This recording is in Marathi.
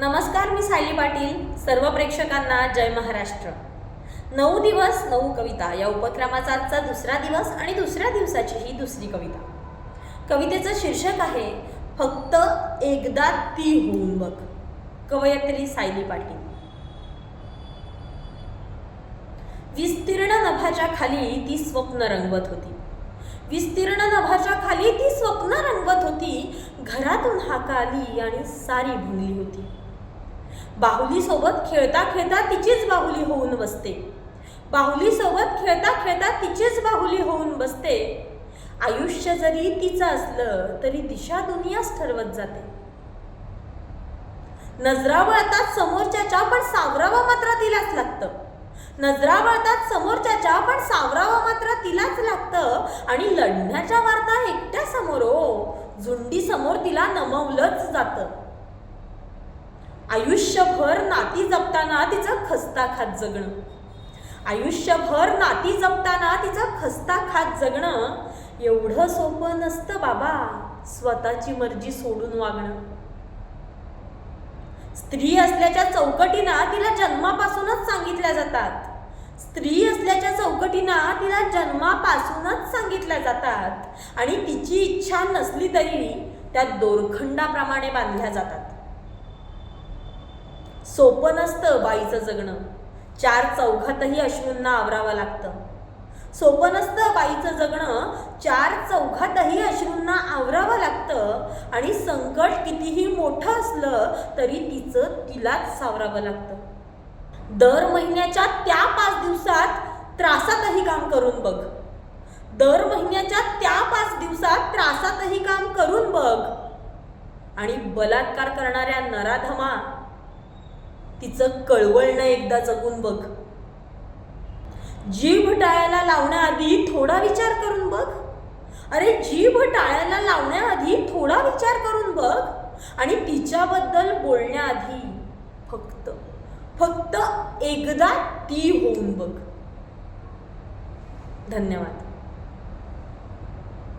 नमस्कार मी सायली पाटील. सर्व प्रेक्षकांना जय महाराष्ट्र. नऊ दिवस नऊ कविता. या उपक्रमाचा आजचा दुसरा दिवस आणि दुसऱ्या दिवसाची ही दुसरी कविता. कवितेचं शीर्षक आहे फक्त एकदा ती होऊन बघ. कवयत्री सायली पाटील. विस्तीर्ण नभाच्या खाली ती स्वप्न रंगवत होती. विस्तीर्ण नभाच्या खाली ती स्वप्न रंगवत होती. घरातून हाका आली आणि सारी भुंगली होती. बाहुलीसोबत खेळता खेळता तिचीच बाहुली होऊन बसते. बाहुलीसोबत खेळता खेळता तिचीच बाहुली होऊन बसते. आयुष्य जरी तिचं असलं तरी दिशा दुनियाच ठरवत जाते. नजरा वळतात समोरच्याच्या पण सावरावा मात्र तिलाच लागतं. नजरा वळतात समोरच्याच्या पण सावरावा मात्र तिलाच लागतं आणि लढण्याच्या वार्ता एकट्या समोर झुंडी समोर तिला नमवलंच जातं. आयुष्यभर नाती जपताना तिचं खस्ता खात जगणं. आयुष्यभर नाती जपताना तिचं खस्ता खात जगणं एवढं सोपं नसतं बाबा स्वतःची मर्जी सोडून वागणं. स्त्री असल्याच्या चौकटीना तिला जन्मापासूनच सांगितल्या जातात. स्त्री असल्याच्या चौकटीना तिला जन्मापासूनच सांगितल्या जातात. आणि तिची इच्छा नसली तरी त्या दोरखंडाप्रमाणे बांधल्या जातात. सोपं नसतं बाईचं जगणं. चार चौघातही अश्रूंना आवरावं लागतं. सोपं नसतं बाईचं जगणं चार चौघातही अश्रूंना आवरावं लागतं आणि संकट कितीही मोठं असलं तरी तिचं तिलाच सावरावं लागतं. दर महिन्याच्या त्या पाच दिवसात त्रासातही काम करून बघ. दर महिन्याच्या त्या पाच दिवसात त्रासातही काम करून बघ. आणि बलात्कार करणाऱ्या नराधमा तिचं कळवळणं एकदा जगून बघ. जीभ टाळ्याला लावण्याआधी थोडा विचार करून बघ. अरे जीभ टाळ्याला लावण्याआधी थोडा विचार करून बघ आणि तिच्याबद्दल बोलण्याआधी फक्त फक्त एकदा ती होऊन बघ. धन्यवाद.